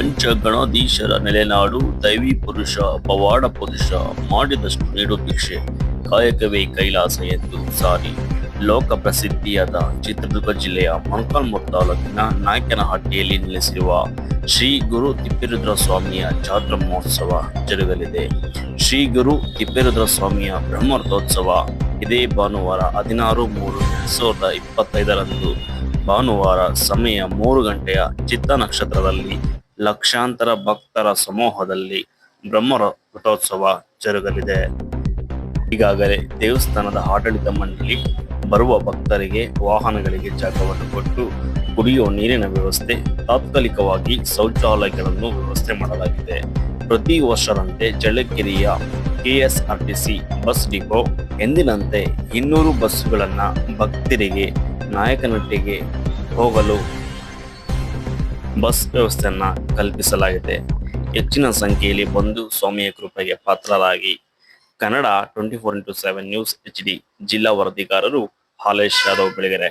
ಪಂಚಗಣಾಧೀಶರ ನೆಲೆನಾಡು ದೈವಿ ಪುರುಷ, ಪವಾಡ ಪುರುಷ ಮಾಡಿದಷ್ಟು ನೀಡು ಭಿಕ್ಷೆ. ಕಾಯಕವೇ ಕೈಲಾಸ ಎಂದು ಸಾರಿ. ಲೋಕ ಪ್ರಸಿದ್ಧಿಯಾದ ಚಿತ್ರದುರ್ಗ ಜಿಲ್ಲೆಯ ಮಂಕಲ್ಮು ತಾಲೂಕಿನ ನಾಯಕನಹಟ್ಟಿಯಲ್ಲಿ ನೆಲೆಸಿರುವ ಶ್ರೀ ಗುರು ತಿಪ್ಪೇರುದ್ರ ಸ್ವಾಮಿಯ ಜಾತ್ರಾ ಮಹೋತ್ಸವ ಜರುಗಲಿದೆ. ಶ್ರೀ ಗುರು ತಿಪ್ಪೇರುದ್ರ ಸ್ವಾಮಿಯ ಬ್ರಹ್ಮರಥೋತ್ಸವ ಇದೇ ಭಾನುವಾರ ಹದಿನಾರು ಮೂರು ಎರಡ್ ಸಾವಿರದ ಇಪ್ಪತ್ತೈದರಂದು ಭಾನುವಾರ ಸಮಯ ಮೂರು ಗಂಟೆಯ ಚಿತ್ತ ನಕ್ಷತ್ರದಲ್ಲಿ ಲಕ್ಷಾಂತರ ಭಕ್ತರ ಸಮೂಹದಲ್ಲಿ ಬ್ರಹ್ಮ ರಥೋತ್ಸವ ಜರುಗಲಿದೆ. ಈಗಾಗಲೇ ದೇವಸ್ಥಾನದ ಆಡಳಿತ ಮಂಡಳಿ ಬರುವ ಭಕ್ತರಿಗೆ ವಾಹನಗಳಿಗೆ ಜಾಗವನ್ನು ಕೊಟ್ಟು ಕುಡಿಯುವ ನೀರಿನ ವ್ಯವಸ್ಥೆ, ತಾತ್ಕಾಲಿಕವಾಗಿ ಶೌಚಾಲಯಗಳನ್ನು ವ್ಯವಸ್ಥೆ ಮಾಡಲಾಗಿದೆ. ಪ್ರತಿ ವರ್ಷದಂತೆ ಚಳ್ಳಕೆರೆಯ ಕೆಎಸ್ಆರ್ಟಿಸಿ ಬಸ್ ಡಿಪೋ ಎಂದಿನಂತೆ ಇನ್ನೂರು ಬಸ್ಸುಗಳನ್ನು ಭಕ್ತರಿಗೆ, ನಾಯಕನಟ್ಟಿಗೆ ಹೋಗಲು ಬಸ್ ವ್ಯವಸ್ಥೆಯನ್ನ ಕಲ್ಪಿಸಲಾಗಿದೆ. ಹೆಚ್ಚಿನ ಸಂಖ್ಯೆಯಲ್ಲಿ ಬಂದು ಸ್ವಾಮಿಯ ಕೃಪೆಗೆ ಪಾತ್ರರಾಗಿ Kannada twenty four into seven news H D ಜಿಲ್ಲಾ ವರದಿಗಾರರು ಹಾಲೇಶ್ ಯಾದವ್ ಬೆಳಗೆರೆ.